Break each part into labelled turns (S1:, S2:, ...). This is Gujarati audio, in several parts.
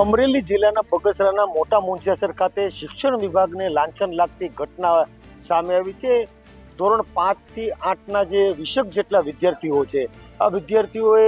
S1: અમરેલી જિલ્લાના બગસરાના મોટા મુંજિયાસર ખાતે શિક્ષણ વિભાગને લાંછન લાગતી ઘટના સામે આવી છે. ધોરણ પાંચથી આઠના જે વિષક જેટલા વિદ્યાર્થીઓ છે, આ વિદ્યાર્થીઓએ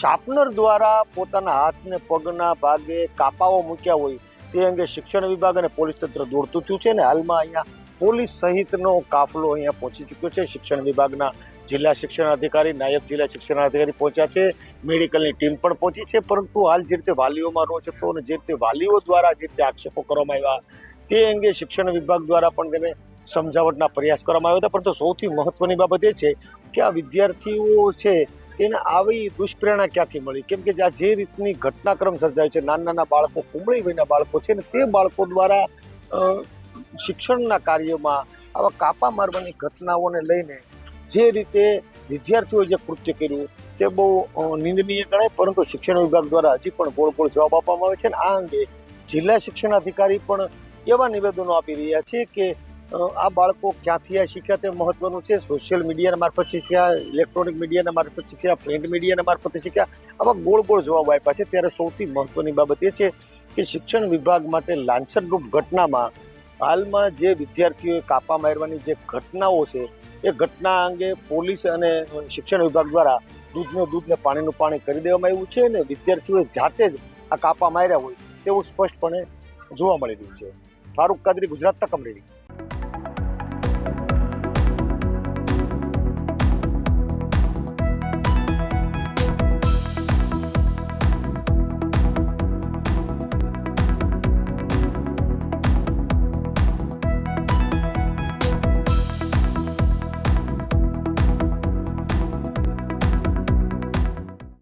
S1: શાર્પનર દ્વારા પોતાના હાથને પગના ભાગે કાપાઓ મૂક્યા હોય તે અંગે શિક્ષણ વિભાગ અને પોલીસ તંત્ર દોડતું થયું છે અને હાલમાં અહીંયા પોલીસ સહિતનો કાફલો અહીંયા પહોંચી ચૂક્યો છે. શિક્ષણ વિભાગના જિલ્લા શિક્ષણ અધિકારી, નાયબ જિલ્લા શિક્ષણ અધિકારી પહોંચ્યા છે. મેડિકલની ટીમ પણ પહોંચી છે, પરંતુ હાલ જે રીતે વાલીઓમાં રોષ હતો અને જે રીતે વાલીઓ દ્વારા જે રીતે આક્ષેપો કરવામાં આવ્યા, તે અંગે શિક્ષણ વિભાગ દ્વારા પણ તેને સમજાવટના પ્રયાસ કરવામાં આવ્યા હતા. પરંતુ સૌથી મહત્વની બાબત એ છે કે આ વિદ્યાર્થીઓ છે, તેને આવી દુષ્પ્રેરણા ક્યાંથી મળી? કેમ કે આ જે રીતની ઘટનાક્રમ સર્જાયો છે નાના નાના બાળકો કુમળી વયના બાળકો છે ને, તે બાળકો દ્વારા શિક્ષણના કાર્યમાં આવા કાપા મારવાની ઘટનાઓને લઈને જે રીતે વિદ્યાર્થીઓએ જે કૃત્ય કર્યું તે બહુ નિંદનીય ગણાય. પરંતુ શિક્ષણ વિભાગ દ્વારા હજી પણ ગોળ ગોળ જવાબ આપવામાં આવે છે. અને આ અંગે જિલ્લા શિક્ષણ અધિકારી પણ એવા નિવેદનો આપી રહ્યા છે કે આ બાળકો ક્યાંથી આ શીખ્યા તે મહત્વનું છે. સોશિયલ મીડિયાના મારફત શીખ્યા, ઇલેક્ટ્રોનિક મીડિયાના મારફત શીખ્યા, પ્રિન્ટ મીડિયાના મારફતે શીખ્યા. આવા ગોળ ગોળ જવાબ આપ્યા છે. ત્યારે સૌથી મહત્વની બાબત એ છે કે શિક્ષણ વિભાગ માટે લાંછનરૂપ ઘટનામાં હાલમાં જે વિદ્યાર્થીઓએ કાપા મારવાની જે ઘટનાઓ છે, એ ઘટના અંગે પોલીસ અને શિક્ષણ વિભાગ દ્વારા દૂધનું દૂધ ને પાણીનું પાણી કરી દેવામાં આવ્યું છે અને વિદ્યાર્થીઓએ જાતે જ આ કાપા માર્યા હોય તેવું સ્પષ્ટપણે જોવા મળી રહ્યું છે. ફારૂક કાદરી, ગુજરાત તક અમરેલી.